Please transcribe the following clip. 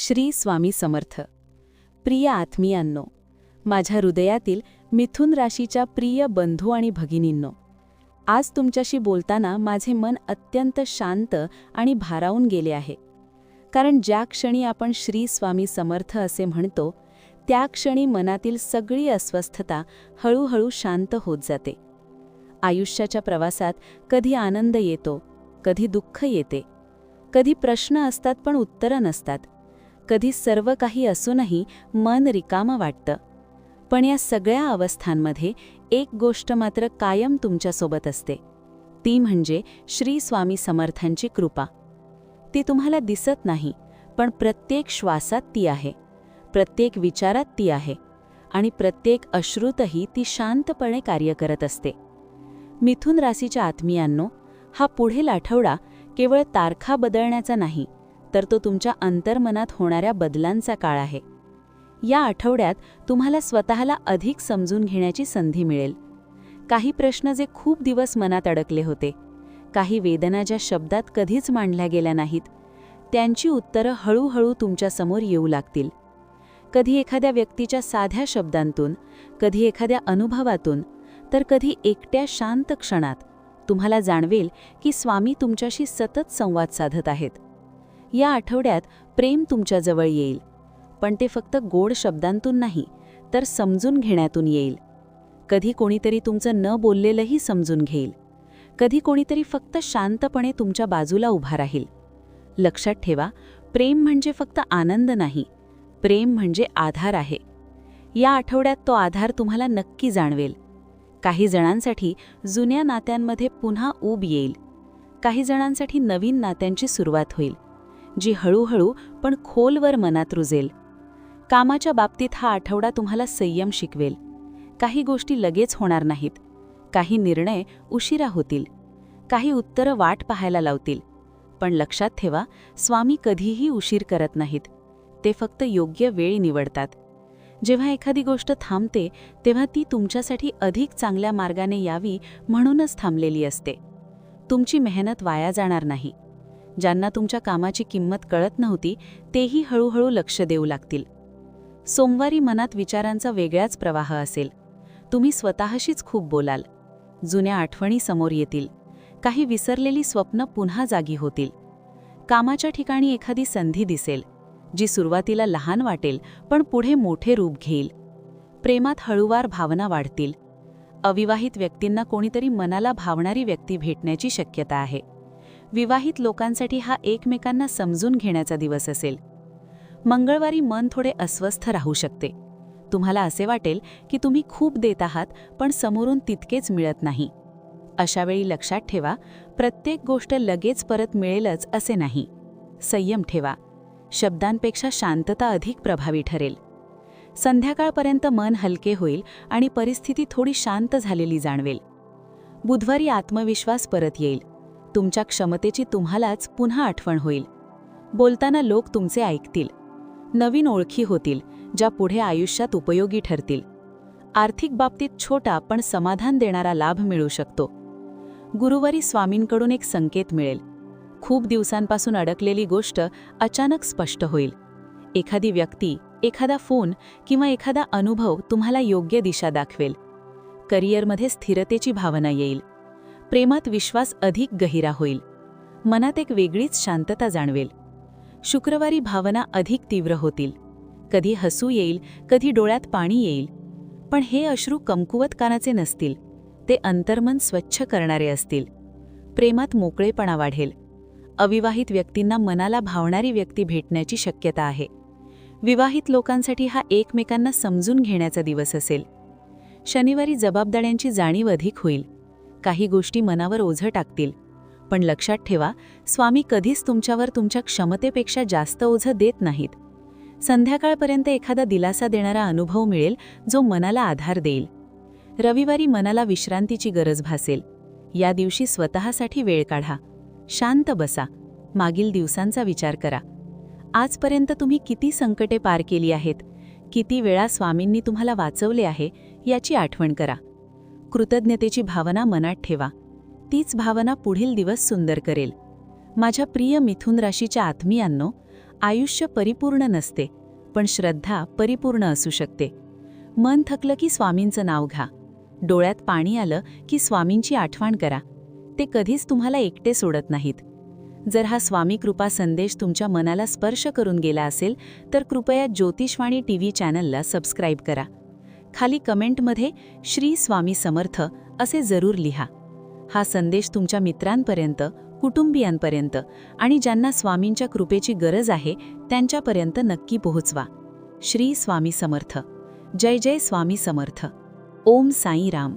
श्री स्वामी समर्थ. प्रिय आत्मीयांनो माझ्या हृदयातील मिथुन राशीच्या प्रिय बंधू आणि भगिनींनो आज तुमच्याशी बोलताना माझे मन अत्यंत शांत आणि भारावून गेले आहे. कारण ज्या क्षणी आपण श्री स्वामी समर्थ असे म्हणतो त्या क्षणी मनातील सगळी अस्वस्थता हळूहळू शांत होत जाते. आयुष्याच्या प्रवासात कधी आनंद येतो कधी दुःख येते कधी प्रश्न असतात पण उत्तरं नसतात. कधी सर्व काही असूनही मन रिकामं वाटतं. पण या सगळ्या अवस्थांमध्ये एक गोष्ट मात्र कायम तुमच्यासोबत असते. ती म्हणजे श्री स्वामी समर्थांची कृपा. ती तुम्हाला दिसत नाही पण प्रत्येक श्वासात ती आहे. प्रत्येक विचारात ती आहे. आणि प्रत्येक अश्रुतही ती शांतपणे कार्य करत असते. मिथुन राशीच्या आत्मीयांनो हा पुढील आठवडा केवळ तारखा बदलण्याचा नाही तर तो तुमच्या अंतर्मनात होणाऱ्या बदलांचा काळ आहे. या आठवड्यात तुम्हाला स्वतःला अधिक समजून घेण्याची संधी मिळेल. काही प्रश्न जे खूप दिवस मनात अडकले होते काही वेदना ज्या शब्दात कधीच मांडल्या गेल्या नाहीत त्यांची उत्तरं हळूहळू तुमच्यासमोर येऊ लागतील. कधी एखाद्या व्यक्तीच्या साध्या शब्दांतून कधी एखाद्या अनुभवातून तर कधी एकट्या शांत क्षणात तुम्हाला जाणवेल की स्वामी तुमच्याशी सतत संवाद साधत आहेत. या आठवड्यात प्रेम तुमच्याजवळ येईल. पण ते फक्त गोड शब्दांतून नाही तर समजून घेण्यातून येईल. कधी कोणीतरी तुमचं न बोललेलंही समजून घेईल. कधी कोणीतरी फक्त शांतपणे तुमच्या बाजूला उभा राहील. लक्षात ठेवा प्रेम म्हणजे फक्त आनंद नाही प्रेम म्हणजे आधार आहे. या आठवड्यात तो आधार तुम्हाला नक्की जाणवेल. काही जणांसाठी जुन्या नात्यांमध्ये पुन्हा ऊब येईल. काही जणांसाठी नवीन नात्यांची सुरुवात होईल. जी हळूहळू पण खोलवर मनात रुजेल. कामाच्या बाबतीत हा आठवडा तुम्हाला संयम शिकवेल. काही गोष्टी लगेच होणार नाहीत. काही निर्णय उशिरा होतील. काही उत्तरं वाट पाहायला लावतील. पण लक्षात ठेवा स्वामी कधीही उशीर करत नाहीत. ते फक्त योग्य वेळ निवडतात. जेव्हा एखादी गोष्ट थांबते तेव्हा ती तुमच्यासाठी अधिक चांगल्या मार्गाने यावी म्हणूनच थांबलेली असते. तुमची मेहनत वाया जाणार नाही. ज्यांना तुमच्या कामाची किंमत कळत नव्हती तेही हळूहळू लक्ष देऊ लागतील. सोमवारी मनात विचारांचा वेगळाच प्रवाह असेल. तुम्ही स्वतःशीच खूप बोलाल. जुन्या आठवणी समोर येतील. काही विसरलेली स्वप्न पुन्हा जागी होतील. कामाच्या ठिकाणी एखादी संधी दिसेल जी सुरुवातीला लहान वाटेल पण पुढे मोठे रूप घेईल. प्रेमात हळूवार भावना वाढतील. अविवाहित व्यक्तींना कोणीतरी मनाला भावणारी व्यक्ती भेटण्याची शक्यता आहे. विवाहित लोकांसाठी हा एकमेकांना समजून घेण्याचा दिवस असेल. मंगळवारी मन थोडे अस्वस्थ राहू शकते. तुम्हाला असे वाटेल की तुम्ही खूप देत आहात पण समोरून तितकेच मिळत नाही. अशावेळी लक्षात ठेवा प्रत्येक गोष्ट लगेच परत मिळेलच असे नाही. संयम ठेवा. शब्दांपेक्षा शांतता अधिक प्रभावी ठरेल. संध्याकाळपर्यंत मन हलके होईल आणि परिस्थिती थोडी शांत झालेली जाणवेल. बुधवारी आत्मविश्वास परत येईल. तुमच्या क्षमतेची तुम्हालाच पुन्हा आठवण होईल. बोलताना लोक तुमचे ऐकतील. नवीन ओळखी होतील ज्या पुढे आयुष्यात उपयोगी ठरतील. आर्थिक बाबतीत छोटा पण समाधान देणारा लाभ मिळू शकतो. गुरुवारी स्वामींकडून एक संकेत मिळेल. खूप दिवसांपासून अडकलेली गोष्ट अचानक स्पष्ट होईल. एखादी व्यक्ती एखादा फोन किंवा एखादा अनुभव तुम्हाला योग्य दिशा दाखवेल. करिअरमध्ये स्थिरतेची भावना येईल. प्रेमात विश्वास अधिक गहिरा होईल. मनात एक वेगळीच शांतता जाणवेल. शुक्रवारी भावना अधिक तीव्र होतील. कधी हसू येईल कधी डोळ्यात पाणी येईल. पण हे अश्रू कमकुवत कानाचे नसतील. ते अंतर्मन स्वच्छ करणारे असतील. प्रेमात मोकळेपणा वाढेल. अविवाहित व्यक्तींना मनाला भावणारी व्यक्ती भेटण्याची शक्यता आहे. विवाहित लोकांसाठी हा एकमेकांना समजून घेण्याचा दिवस असेल. शनिवारी जबाबदाऱ्यांची जाणीव अधिक होईल. काही गोष्टी मनावर ओझं टाकतील. पण लक्षात ठेवा स्वामी कधीच तुमच्यावर तुमच्या क्षमतेपेक्षा जास्त ओझं देत नाहीत. संध्याकाळपर्यंत एखादा दिलासा देणारा अनुभव मिळेल जो मनाला आधार देईल. रविवारी मनाला विश्रांतीची गरज भासेल. या दिवशी स्वतःसाठी वेळ काढा. शांत बसा. मागील दिवसांचा विचार करा. आजपर्यंत तुम्ही किती संकटे पार केली आहेत? किती वेळा स्वामींनी तुम्हाला वाचवले आहे? याची आठवण करा. कृतज्ञतेची भावना मनात ठेवा. तीच भावना पुढील दिवस सुंदर करेल. माझ्या प्रिय मिथुन राशीच्या आत्मीयांनो आयुष्य परिपूर्ण नसते पण श्रद्धा परिपूर्ण असू शकते. मन थकलं की स्वामींचं नाव घ्या. डोळ्यात पाणी आलं की स्वामींची आठवण करा. ते कधीच तुम्हाला एकटे सोडत नाहीत. जर हा स्वामी कृपा संदेश तुमच्या मनाला स्पर्श करून गेला असेल तर कृपया ज्योतिषवाणी टी व्ही चॅनलला सबस्क्राईब करा. खाली कमेंटमध्ये श्री स्वामी समर्थ असे जरूर लिहा. हा संदेश तुमच्या मित्रांपर्यंत कुटुंबियांपर्यंत आणि ज्यांना स्वामींच्या कृपेची गरज आहे त्यांच्यापर्यंत नक्की पोहोचवा. श्री स्वामी समर्थ. जय जय स्वामी समर्थ. ओम साई राम